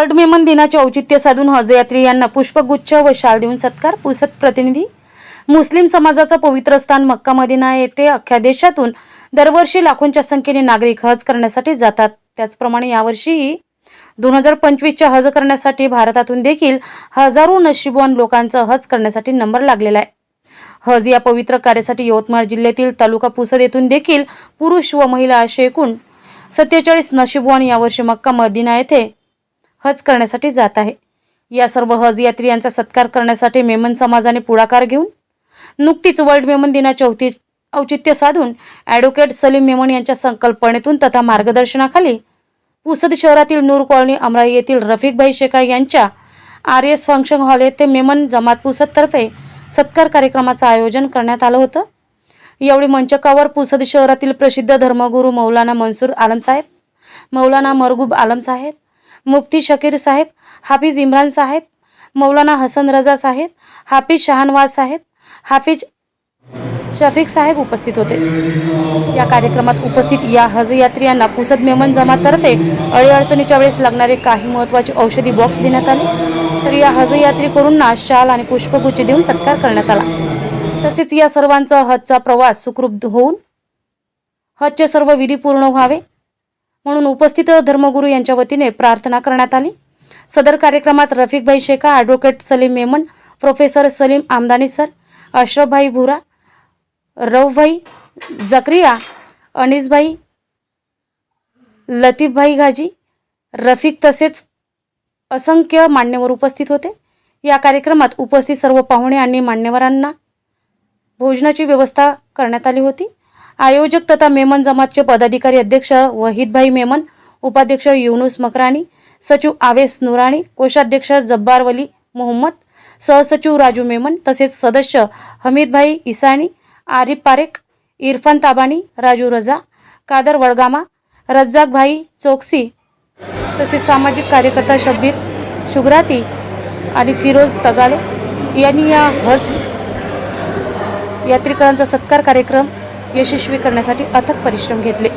World Memon दिनाचे औचित्य साधून हजयात्री यांना पुष्पगुच्छ व शाल देऊन सत्कार पुसत प्रतिनिधी. मुस्लिम समाजाचं पवित्र स्थान मक्का मदिना येथे अख्ख्या देशातून दरवर्षी लाखोंच्या संख्येने नागरिक हज करण्यासाठी जातात. त्याचप्रमाणे यावर्षीही दोन हजार पंचवीसच्या हज करण्यासाठी भारतातून देखील हजारो नशीबवान लोकांचा हज करण्यासाठी नंबर लागलेला आहे. हज या पवित्र कार्यासाठी यवतमाळ जिल्ह्यातील तालुका पुसद येथून देखील पुरुष व महिला असे एकूण सत्तेचाळीस नशीबवान यावर्षी मक्का मदिना येथे हज करण्यासाठी जात आहे. या सर्व हज यात्रियांचा सत्कार करण्यासाठी मेमन समाजाने पुढाकार घेऊन नुकतीच वर्ल्ड मेमन दिनाच्या औती औचित्य साधून ॲडव्होकेट सलीम मेमन यांच्या संकल्पनेतून तथा मार्गदर्शनाखाली पुसद शहरातील नूर कॉलनी अमराई येथील रफिकभाई शेखा यांच्या आर एस फंक्शन हॉल येथे मेमन जमात पुसदतर्फे सत्कार कार्यक्रमाचं आयोजन करण्यात आलं होतं. यावेळी मंचकावर पुसद शहरातील प्रसिद्ध धर्मगुरू मौलाना मनसूर आलम साहेब मौलाना मरगूब आलम साहेब मुफ्ती शकीर साहेब हाफिज इम्रान साहेब मौलाना हसन रजा साहेब हाफिज शहानवाज साहेब हाफिज शफीक साहेब उपस्थित होते. या कार्यक्रमात उपस्थित या हज यात्रियांना पुसद मेमन जमातर्फे अडीअडचणीच्या वेळेस लागणारे काही महत्त्वाचे औषधी बॉक्स देण्यात आले. तर या हज यात्रेकरूंना शाल आणि पुष्पगुच्छ देऊन सत्कार करण्यात आला. तसेच या सर्वांचा हजचा प्रवास सुखरूप होऊन हजचे सर्व विधी पूर्ण व्हावे. म्हणून उपस्थित धर्मगुरू यांच्या वतीने प्रार्थना करण्यात आली. सदर कार्यक्रमात Rafikbhai Shekha advocate Salim Memon professor Salim Amdani sir Ashrafbhai भुरा रवभाई जक्रिया अनिसभाई लतीफभाई घाजी रफिक तसेच असंख्य मान्यवर उपस्थित होते. या कार्यक्रमात उपस्थित सर्व पाहुणे आणि मान्यवरांना भोजनाची व्यवस्था करण्यात आली होती. आयोजक तथा मेमन जमातचे पदाधिकारी अध्यक्ष वहीदभाई मेमन उपाध्यक्ष युनुस मकराणी सचिव आवेस नुराणी कोषाध्यक्ष जब्बार वली मोहम्मद सहसचिव राजू मेमन तसेच सदस्य हमीदभाई इसानी आरिफ पारेख इरफान ताबानी राजू रजा कादर वडगामा रज्जाकभाई चोक्सी तसेच सामाजिक कार्यकर्ता शब्बीर शुगराती आणि फिरोज तगाले यांनी या हज यात्रेकरांचा सत्कार कार्यक्रम यशस्वी करण्यासाठी अथक परिश्रम घेतले.